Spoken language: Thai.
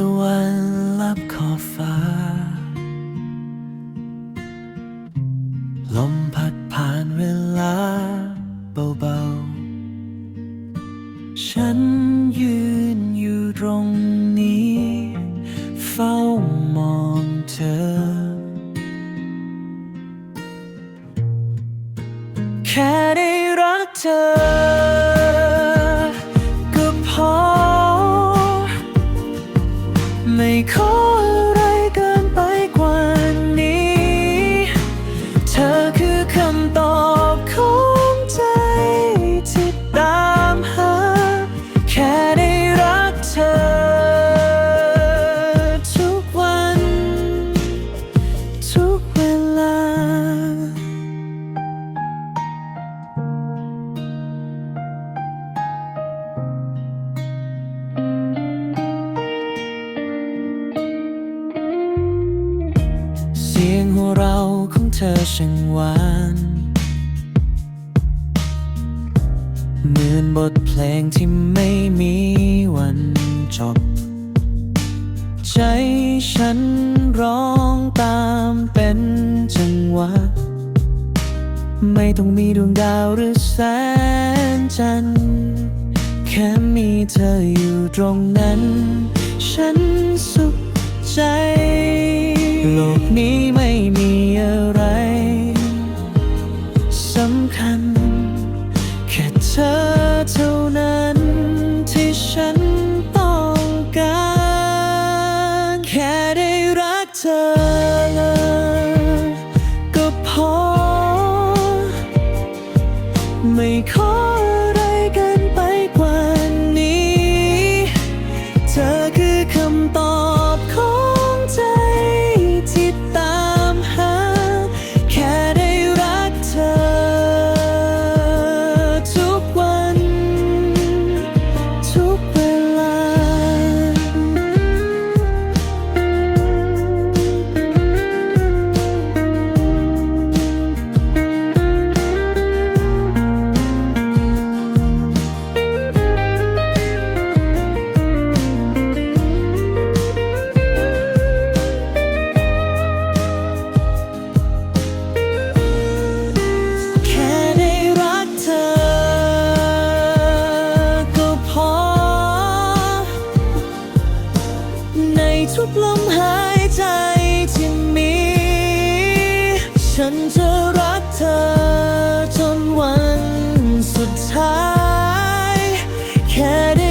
ตะวันลับขอบฟ้า ลมพัดผ่านเวลาเบาๆ ฉันยืนอยู่ตรงนี้ เฝ้ามองเธอ แค่ได้รักเธอ สียงหัวเราของเธอช่างหวาน เหมือนบทเพลงที่ไม่มีวันจบ ใจฉันร้องตามเป็นจังหวะ ไม่ต้องมีดวงดาวหรือแสงจันทร์แค่มีเธออยู่ตรงนั้น ฉันสุขใจ โลกนี้ไม่มีอะไรสำคัญ แค่เธอเท่านั้นที่ฉันต้องการ แค่ได้รักเธอ ทุกลมหายใจที่มี ฉันจะรักเธอจนวันสุดท้าย แค่